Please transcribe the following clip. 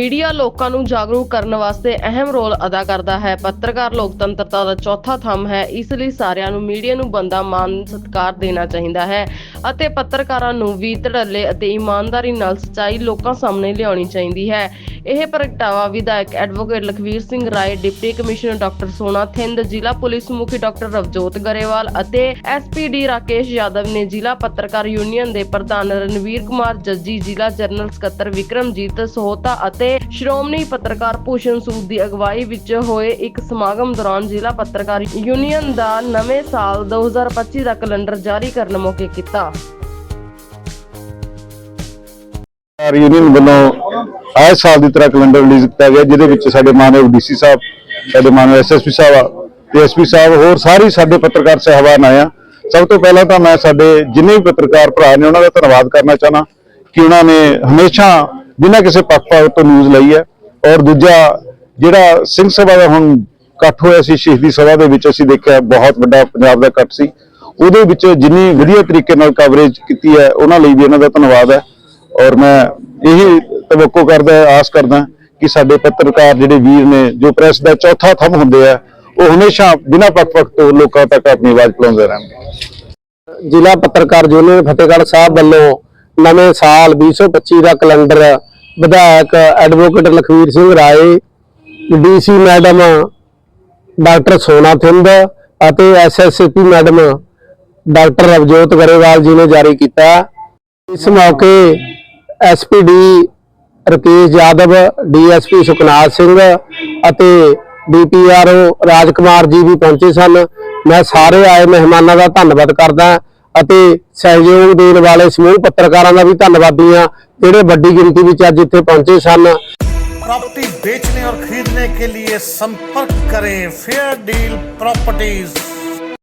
Media ਲੋਕਾਂ ਨੂੰ ਜਾਗਰੂਕ ਕਰਨ ਵਾਸਤੇ ਅਹਿਮ ਰੋਲ ਅਦਾ ਕਰਦਾ ਹੈ। ਪੱਤਰਕਾਰ ਲੋਕਤੰਤਰਤਾ ਦਾ ਚੌਥਾ ਥੰਮ ਹੈ। ਇਸ ਲਈ ਸਾਰਿਆਂ ਨੂੰ ਮੀਡੀਆ ਨੂੰ ਬੰਦਾ ਮਾਨ ਸਤਿਕਾਰ ਦੇਣਾ ਚਾਹੀਦਾ ਹੈ। ਅਤੇ ਪੱਤਰਕਾਰਾਂ ਨੂੰ ਵੀ ਧੜੱਲੇ ਅਤੇ ਇਮਾਨਦਾਰੀ ਨਾਲ ਸੱਚਾਈ ਲੋਕਾਂ ਸਾਹਮਣੇ ਲਿਆਉਣੀ ਚਾਹੀਦੀ ਹੈ। ਇਹ ਪ੍ਰਗਟਾਵਾ ਵਿਧਾਇਕ advocate Lakhvir Singh Rai, deputy commissioner doctor Sona Thind, ਜ਼ਿਲ੍ਹਾ ਪੁਲਿਸ ਮੁਖੀ ਡਾਕਟਰ ਰਵਜੋਤ ਗਰੇਵਾਲ ਅਤੇ ਐਸਪੀਡੀ ਰਾਕੇਸ਼ ਯਾਦਵ ਨੇ ਜ਼ਿਲ੍ਹਾ ਪੱਤਰਕਾਰ ਯੂਨੀਅਨ ਦੇ ਪ੍ਰਧਾਨ ਰਣਵੀਰ ਕੁਮਾਰ ਜੱਜੀ, ਜ਼ਿਲ੍ਹਾ ਜਨਰਲ ਸਕੱਤਰ ਵਿਕਰਮਜੀਤ ਸੋਹਤਾ ਅਤੇ ਸ਼੍ਰੋਮਣੀ ਪੱਤਰਕਾਰ ਭੂਸ਼ਣ ਸੂਦ ਦੀ ਅਗਵਾਈ ਵਿੱਚ ਹੋਏ ਇੱਕ ਸਮਾਗਮ ਦੌਰਾਨ ਜ਼ਿਲ੍ਹਾ ਪੱਤਰਕਾਰ ਯੂਨੀਅਨ ਦਾ ਨਵੇਂ ਸਾਲ 2025 ਦਾ ਕੈਲੰਡਰ ਜਾਰੀ ਕਰਨ ਮੌਕੇ ਕੀਤਾ। ਯੂਨੀਅਨ ਵੱਲੋਂ ਆਏ ਸਾਲ ਦੀ ਤਰ੍ਹਾਂ ਕੈਲੰਡਰ ਰਿਲੀਜ਼ ਕੀਤਾ ਗਿਆ, ਜਿਹਦੇ ਵਿੱਚ ਸਾਡੇ ਮਾਨਯੋਗ ਡੀਸੀ ਸਾਹਿਬ, ਸਾਡੇ ਮਾਨਯੋਗ ਐਸਐਸਪੀ ਸਾਹਿਬ ਤੇ ਐਸਪੀ ਸਾਹਿਬ ਹੋਰ ਸਾਰੇ ਸਾਡੇ ਪੱਤਰਕਾਰ ਸਹਿਬਾਨ ਆਏ ਆ। ਸਭ ਤੋਂ ਪਹਿਲਾਂ ਤਾਂ ਮੈਂ ਸਾਡੇ ਜਿੰਨੇ ਵੀ ਪੱਤਰਕਾਰ ਭਰਾ ਨੇ, ਉਹਨਾਂ ਦਾ ਧੰਨਵਾਦ ਕਰਨਾ ਚਾਹਨਾ ਕਿ ਉਹਨਾਂ ਨੇ ਹਮੇਸ਼ਾ ਬਿਨਾਂ ਕਿਸੇ ਪੱਖਪਾਤ ਤੋਂ ਨਿਊਜ਼ ਲਈ ਹੈ। ਔਰ ਦੂਜਾ, ਜਿਹੜਾ ਸਿੰਘ ਸਭਾ ਦਾ ਹੁਣ ਇਕੱਠ ਹੋਇਆ ਸੀ, ਸ਼ਹੀਦੀ ਸਭਾ ਦੇ ਵਿੱਚ ਅਸੀਂ ਦੇਖਿਆ ਬਹੁਤ ਵੱਡਾ ਪੰਜਾਬ ਦਾ ਇਕੱਠ ਸੀ। ਉਹਦੇ ਵਿੱਚ ਜਿੰਨੀ ਵਧੀਆ ਤਰੀਕੇ ਨਾਲ ਕਵਰੇਜ ਕੀਤੀ ਹੈ, ਉਹਨਾਂ ਲਈ ਵੀ ਇਹਨਾਂ ਦਾ ਧੰਨਵਾਦ ਹੈ। ਔਰ ਮੈਂ ਇਹੀ ਤਵੱਕੋ ਕਰਦਾ, ਆਸ ਕਰਦਾ ਕਿ ਸਾਡੇ ਪੱਤਰਕਾਰ ਜਿਹੜੇ ਵੀਰ ਨੇ, ਜੋ ਪ੍ਰੈਸ ਦਾ ਚੌਥਾ ਥੰਮ ਹੁੰਦੇ ਆ, ਉਹ ਹਮੇਸ਼ਾ ਬਿਨਾਂ ਪੱਖ-ਪੱਖ ਤੋਂ ਲੋਕਾਂ ਤੱਕ ਆਪਣੀ ਆਵਾਜ਼ ਪਹੁੰਚਾਉਂਦੇ ਰਹਿਣਗੇ। ਜ਼ਿਲ੍ਹਾ ਪੱਤਰਕਾਰ ਯੂਨੀਅਨ ਫਤਿਹਗੜ੍ਹ ਸਾਹਿਬ ਵੱਲੋਂ ਨਵੇਂ ਸਾਲ 2025 ਦਾ ਕੈਲੰਡਰ ਵਿਧਾਇਕ advocate Lakhvir Singh Rai, DC madam doctor Sona Thind ਅਤੇ SSP madam doctor Ravjot Grewal ji ਨੇ ਜਾਰੀ ਕੀਤਾ। ਇਸ ਮੌਕੇ ਐਸਪੀਡੀ ਰਕੇਸ਼ ਯਾਦਵ ਡੀਐਸਪੀ ਸੁਖਨਾਥ ਸਿੰਘ ਅਤੇ ਡੀਪੀਆਰਓ ਰਾਜਕੁਮਾਰ ਜੀ ਵੀ ਪਹੁੰਚੇ ਸਨ ਮੈਂ ਸਾਰੇ ਆਏ ਮਹਿਮਾਨਾਂ ਦਾ ਧੰਨਵਾਦ ਕਰਦਾ ਅਤੇ ਸਹਿਯੋਗ ਦੇਣ ਵਾਲੇ ਸਮੂਹ ਪੱਤਰਕਾਰਾਂ ਦਾ ਵੀ ਧੰਨਵਾਦੀ ਹਾਂ ਜਿਹੜੇ ਵੱਡੀ ਗਿਣਤੀ ਵਿੱਚ ਅੱਜ ਇੱਥੇ ਪਹੁੰਚੇ ਸਨ प्रॉपर्टी बेचने और खरीदने के लिए संपर्क करें फेयर डील प्रॉपर्टीज